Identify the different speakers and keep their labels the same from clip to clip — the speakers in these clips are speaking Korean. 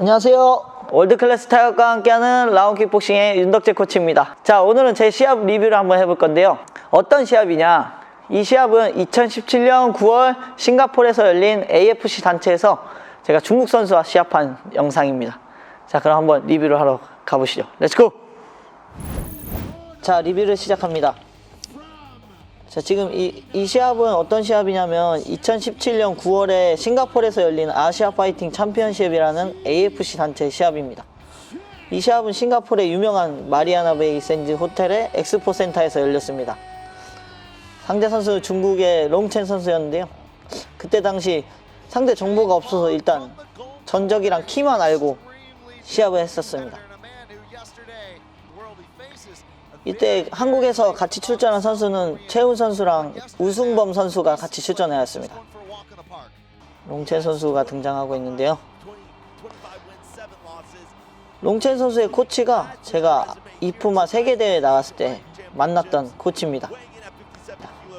Speaker 1: 안녕하세요. 월드클래스 타격과 함께하는 라운킥복싱의 윤덕재 코치입니다. 자, 오늘은 제 시합 리뷰를 한번 해볼 건데요. 어떤 시합이냐? 이 시합은 2017년 9월 싱가포르에서 열린 AFC 단체에서 제가 중국 선수와 시합한 영상입니다. 자, 그럼 한번 리뷰를 하러 가보시죠. 렛츠고! 자, 리뷰를 시작합니다. 자, 지금 이, 이 시합은 어떤 시합이냐면 2017년 9월에 싱가포르에서 열린 아시아 파이팅 챔피언십이라는 AFC 단체 시합입니다. 이 시합은 싱가포르의 유명한 마리아나 베이 샌즈 호텔의 엑스포 센터에서 열렸습니다. 상대 선수는 중국의 롱첸 선수였는데요. 그때 당시 상대 정보가 없어서 일단 전적이랑 키만 알고 시합을 했었습니다. 이때 한국에서 같이 출전한 선수는 최훈 선수랑 우승범 선수가 같이 출전해왔습니다. 롱첸 선수가 등장하고 있는데요. 롱첸 선수의 코치가 제가 이프마 세계대회 나갔을 때 만났던 코치입니다.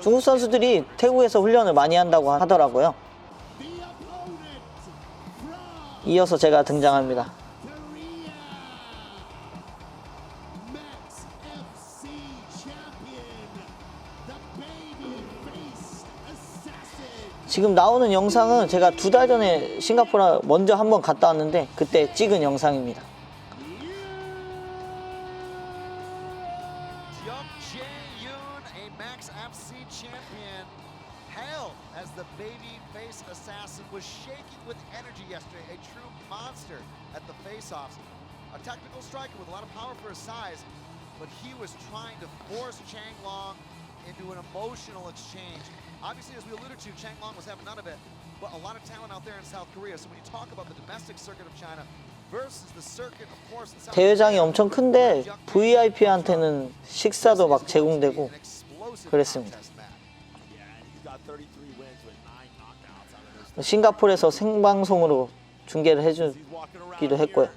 Speaker 1: 중국 선수들이 태국에서 훈련을 많이 한다고 하더라고요. 이어서 제가 등장합니다. 지금 나오는 영상은 제가 두 달 전에 싱가포르 먼저 한번 갔다 왔는데 그때 찍은 영상입니다.
Speaker 2: Obviously, as we alluded to, Chang Long was having none of it, but a lot of talent out there in South Korea. So when you talk about the domestic circuit of China versus the circuit, of course, in South
Speaker 1: 대회장이 엄청 큰데 VIP한테는 식사도 막 제공되고 그랬습니다.
Speaker 2: contest match.
Speaker 3: Yeah, and he's got 33 wins with nine knockouts out of those.
Speaker 1: 싱가포르에서 생방송으로 중계를 해주기도 했고요.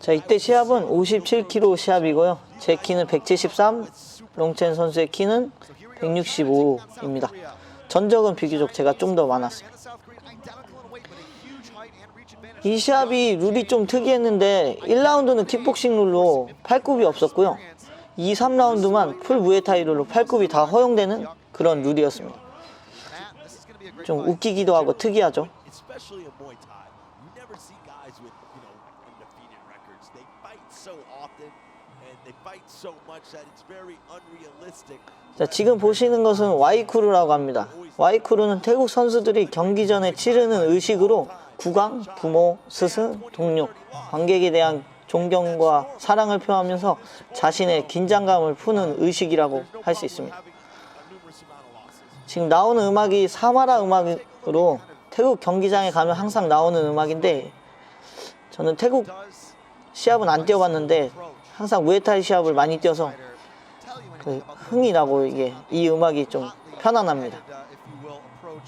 Speaker 1: 자 이때 시합은 57kg 시합이고요. 제 키는 173, 롱첸 선수의 키는 165입니다. 전적은 비교적 제가 좀 더 많았어요. 이 시합이 룰이 좀 특이했는데 1라운드는 킥복싱 룰로 팔굽이 없었고요. 2, 3라운드만 풀 무에타이 룰로 팔굽이 다 허용되는 그런 룰이었습니다. 좀. 웃기기도 하고 특이하죠. 자, 지금 보시는 것은 와이쿠르라고 합니다. 와이쿠르는 태국 선수들이 경기 전에 치르는 의식으로 구강, 부모, 스승, 동료, 관객에 대한 존경과 사랑을 표하면서 자신의 긴장감을 푸는 의식이라고 할 수 있습니다. 지금 나오는 음악이 사마라 음악으로 태국 경기장에 가면 항상 나오는 음악인데 저는 태국 시합은 안 뛰어봤는데 항상 무에타이 시합을 많이 뛰어서 그 흥이 나고 이게 이 음악이 좀 편안합니다.
Speaker 2: Uh,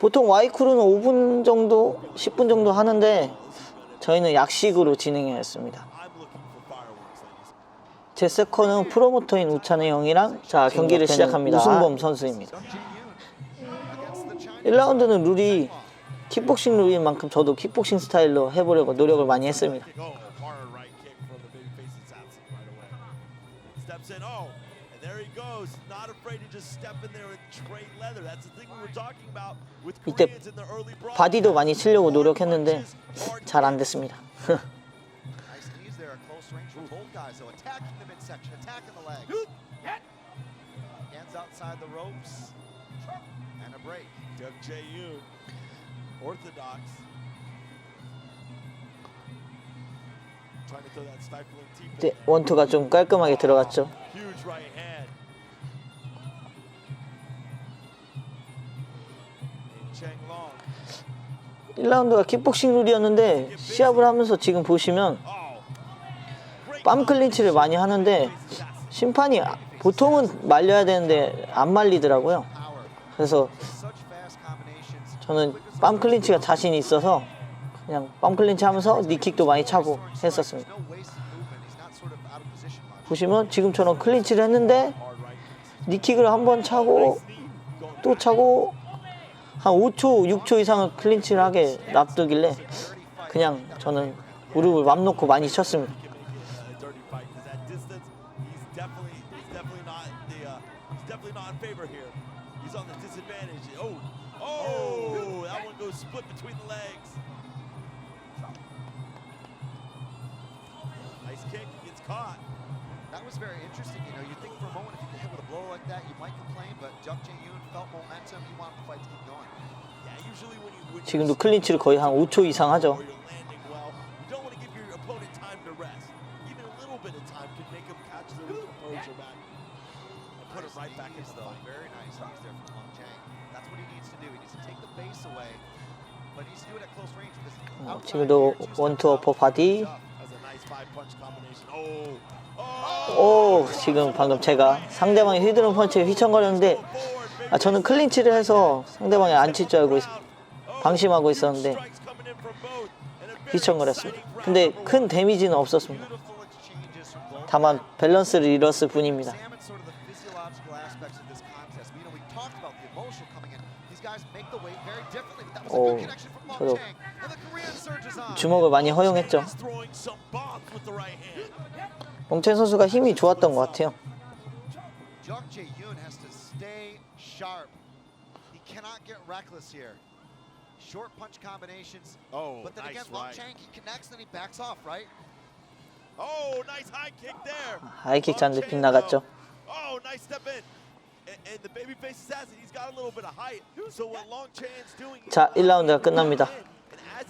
Speaker 1: 보통 와이쿠르는 5분 정도, 10분 정도 하는데 저희는 약식으로 진행해야 했습니다.
Speaker 3: I'm looking for fireworks, ladies.
Speaker 1: 제 세컨은 프로모터인 우찬의 형이랑 자 경기를 시작합니다. 우승범 선수입니다.
Speaker 2: Against the Chinese
Speaker 1: 1라운드는 룰이 킥복싱 룰인 만큼 저도 킥복싱 스타일로 해보려고 노력을 많이 했습니다.
Speaker 3: Oh, oh,
Speaker 1: 이때. 바디도 많이 치려고 노력했는데 잘 안 됐습니다.
Speaker 3: Orthodox.
Speaker 1: 이때 원투가 좀 깔끔하게 들어갔죠.
Speaker 3: Huge right hand. And Cheng Long.
Speaker 1: 1라운드가 킥복싱 룰이었는데 시합을 하면서 지금 보시면
Speaker 3: Oh.
Speaker 1: 빰 클린치를 많이 하는데 심판이 보통은 말려야 되는데 안 말리더라고요. 그래서. 저는 빰 클린치가 자신이 있어서 그냥 빰 클린치 하면서 니킥도 많이 차고 했었습니다. 보시면 지금처럼 클린치를 했는데. 니킥을 한 번 차고 또 차고 한 5초, 6초 이상을 클린치를 하게 놔두길래 그냥 저는 무릎을 맘 놓고 많이 쳤습니다.
Speaker 3: A dirty fight because at distance, he's definitely he's definitely not the uh, he's definitely not in favor here. He's on the disadvantage. Oh, oh, that one goes split between the legs. Nice kick, he gets caught.
Speaker 2: That was very interesting. You know, you think for a moment if you get hit with a blow like that, you might complain, but Jung Jae Yoon felt momentum. He wanted the fight to keep going.
Speaker 3: Yeah, usually when you when
Speaker 1: 지금도 클린치를 거의 한 5초 이상 하죠.
Speaker 3: or you're landing well, you don't want to give your opponent time to rest. Even a little bit of time can make him catch their composure back and put it
Speaker 2: Nice
Speaker 3: right back
Speaker 2: knees,
Speaker 3: into the
Speaker 2: though.
Speaker 3: fight.
Speaker 2: Very nice knees there from Long Chang.
Speaker 1: 어, 지금도 원투 어퍼. 바디.
Speaker 3: Oh, oh.
Speaker 1: 오, 지금 방금 제가 상대방의 휘두른 펀치에 휘청거렸는데 아, 저는 클린치를 해서 상대방이 안칠 줄 알고 있- 방심하고 있었는데 휘청거렸습니다. 근데 큰 데미지는 없었습니다. 다만 밸런스를 잃었을 뿐입니다. 오, 저도. 주먹을 많이 허용했죠. 몽첸 선수가 힘이 좋았던 것 같아요.
Speaker 2: Jung Jae Yoon has to stay sharp. He cannot get reckless here. Short punch combinations.
Speaker 3: Oh,
Speaker 2: But then
Speaker 3: nice
Speaker 2: again, Long
Speaker 3: right.
Speaker 2: Chang, he connects, then he backs off, right?
Speaker 3: Oh, nice high kick there.
Speaker 1: 하이킥.
Speaker 3: Oh, nice step in.
Speaker 1: 자, 1라운드가 끝납니다.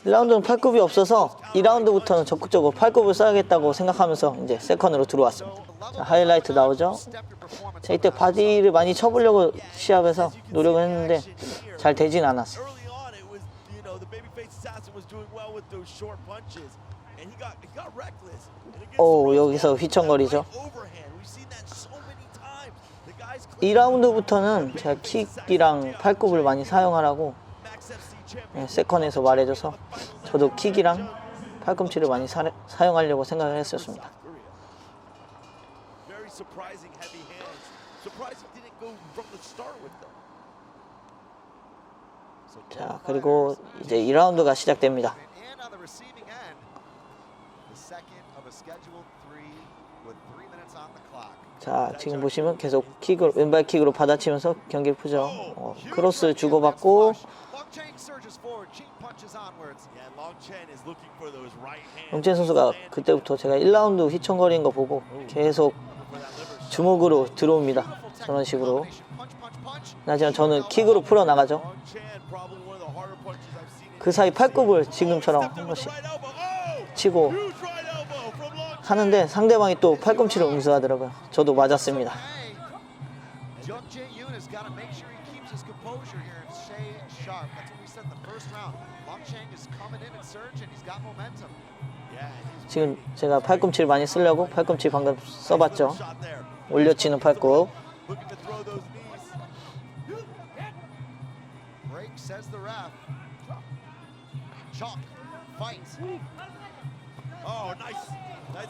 Speaker 1: 1라운드는 팔굽이 없어서 2라운드부터는 적극적으로 팔굽을 써야겠다고 생각하면서 이제 세컨으로 들어왔습니다. 자, 하이라이트 나오죠. 자, 이때 바디를 많이 쳐보려고 시합에서 노력을 했는데 잘 되진 않았어요. 오, 여기서 휘청거리죠. 2라운드부터는 제가 킥이랑 팔굽을 많이 사용하라고. 네, 세컨에서 말해줘서 저도 킥이랑 팔꿈치를 많이 사, 사용하려고 생각을 했었습니다. 자, 그리고 이제 2라운드가 시작됩니다. 자, 지금 보시면 계속 킥을 왼발 킥으로 받아치면서 경기를 푸죠. 어, 크로스 주고받고. 영재 선수가 그때부터 제가 1라운드 휘청거리는 거 보고 계속. 주먹으로 들어옵니다. 저런 식으로. 하지만 저는 킥으로 풀어 나가죠.
Speaker 3: Long Chen, probably one of the harder punches I've seen. in
Speaker 1: 그 사이. 팔굽을 지금처럼 한 번씩.
Speaker 3: Oh!
Speaker 1: 치고 하는데 상대방이 또 팔꿈치를 응수하더라고요. 저도 맞았습니다. 지금 제가 팔꿈치를 많이 쓰려고 팔꿈치 방금 써봤죠. 올려치는 팔굽.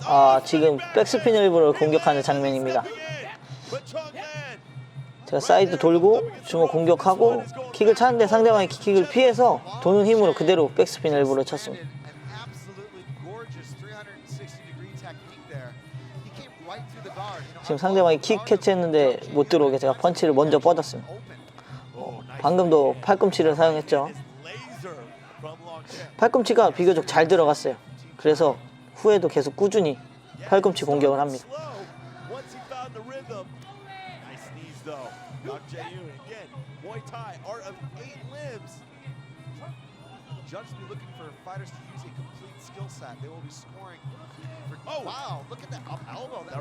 Speaker 1: 아,
Speaker 3: Oh,
Speaker 1: 지금
Speaker 3: back.
Speaker 1: 백스핀 일부러 공격하는 장면입니다. 제가 사이드 돌고 주먹 공격하고 킥을 차는데 상대방이 킥을 피해서 도는 힘으로 그대로 백스핀 일부러 쳤습니다.
Speaker 2: An absolutely gorgeous 360 degree technique there. He came right through the guard. You know,
Speaker 1: 지금 상대방이 킥 캐치했는데 못 들어오게 제가 펀치를 먼저 뻗었습니다.
Speaker 3: Oh.
Speaker 1: 방금도 팔꿈치를 사용했죠. 팔꿈치가 비교적 잘 들어갔어요. 그래서 후에도 계속 꾸준히 팔꿈치 공격을 합니다.
Speaker 3: Oh.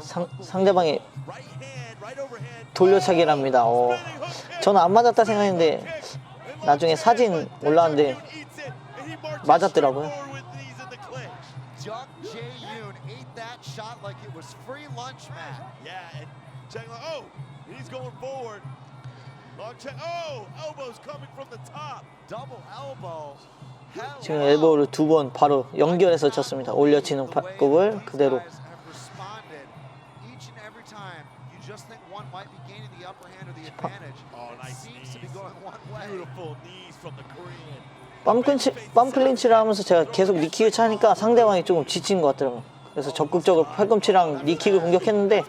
Speaker 1: 상, 상대방이. 돌려차기랍니다. 어. 저는 안 맞았다 생각했는데 나중에 사진 올라왔는데 맞았더라고요.
Speaker 2: Jung Jae Yoon ate that shot like it was free lunch, man.
Speaker 3: Yeah, and Cheng Long, oh, he's going forward. Long Chen, oh, elbows coming from the top.
Speaker 2: Double elbow.
Speaker 1: 지금 엘보를 두 번 바로 연결해서 쳤습니다. 올려치는 팔굽을 그대로.
Speaker 2: These
Speaker 3: Oh.
Speaker 1: 빰클린치, 빰클린치를 하면서 제가 계속 니킥을 차니까 상대방이 조금 지친 것 같더라고요. 그래서 적극적으로 팔꿈치랑 니킥을 공격했는데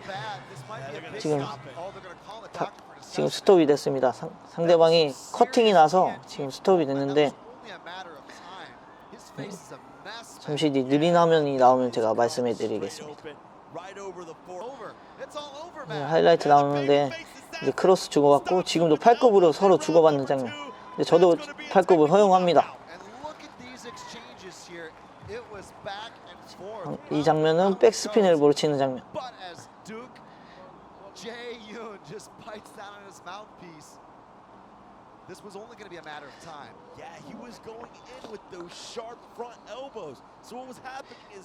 Speaker 1: 지금.
Speaker 2: Oh,
Speaker 1: 다- 지금. 스톱이 됐습니다. 상, 상대방이 커팅이 나서 지금 스톱이 됐는데. 잠시 뒤 느린 화면이 나오면 제가 말씀해 드리겠습니다. 네. 하이라이트 나오는데 이제 크로스 주고받고 지금도 팔굽으로 서로 주고받는 장면. 근데 저도 팔굽을 허용합니다. 어, 이 장면은 백스핀 엘보로 치는 장면.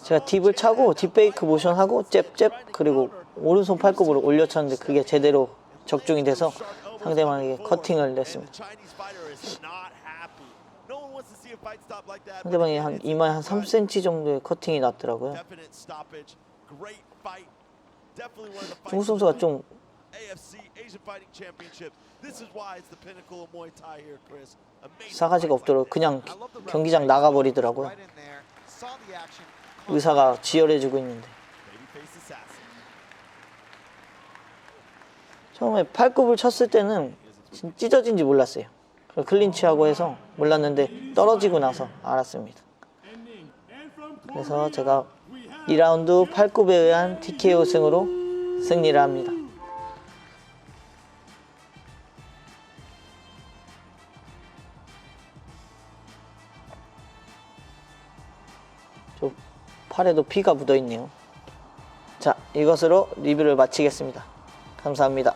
Speaker 1: 제가 딥을 차고 딥페이크 모션 하고 잽잽 그리고 오른손 팔굽으로 올려 쳤는데 그게 제대로 적중이 돼서 상대방에게 커팅을 냈습니다. 상대방이 한 이마에 한 3cm 정도의 커팅이 났더라고요. 중국 선수가 좀 싸가지가 없도록 그냥. 경기장 나가버리더라고요. 의사가 지혈해주고 있는데 처음에 팔굽을 쳤을 때는 진- 찢어진지 몰랐어요. 클린치하고 해서 몰랐는데 떨어지고 나서 알았습니다. 그래서 제가 2라운드 팔굽에 의한 TKO 승으로 승리를 합니다. 저 팔에도 피가 묻어 있네요. 자, 이것으로 리뷰를 마치겠습니다. 감사합니다.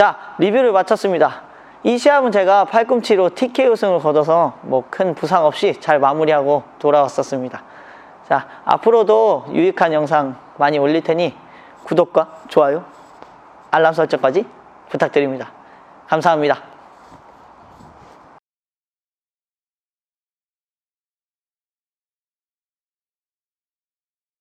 Speaker 1: 자, 리뷰를 마쳤습니다. 이 시합은 제가 팔꿈치로 TKO 승을 거둬서 뭐 큰 부상 없이 잘 마무리하고 돌아왔었습니다. 자, 앞으로도 유익한 영상 많이 올릴 테니 구독과 좋아요, 알람 설정까지 부탁드립니다. 감사합니다.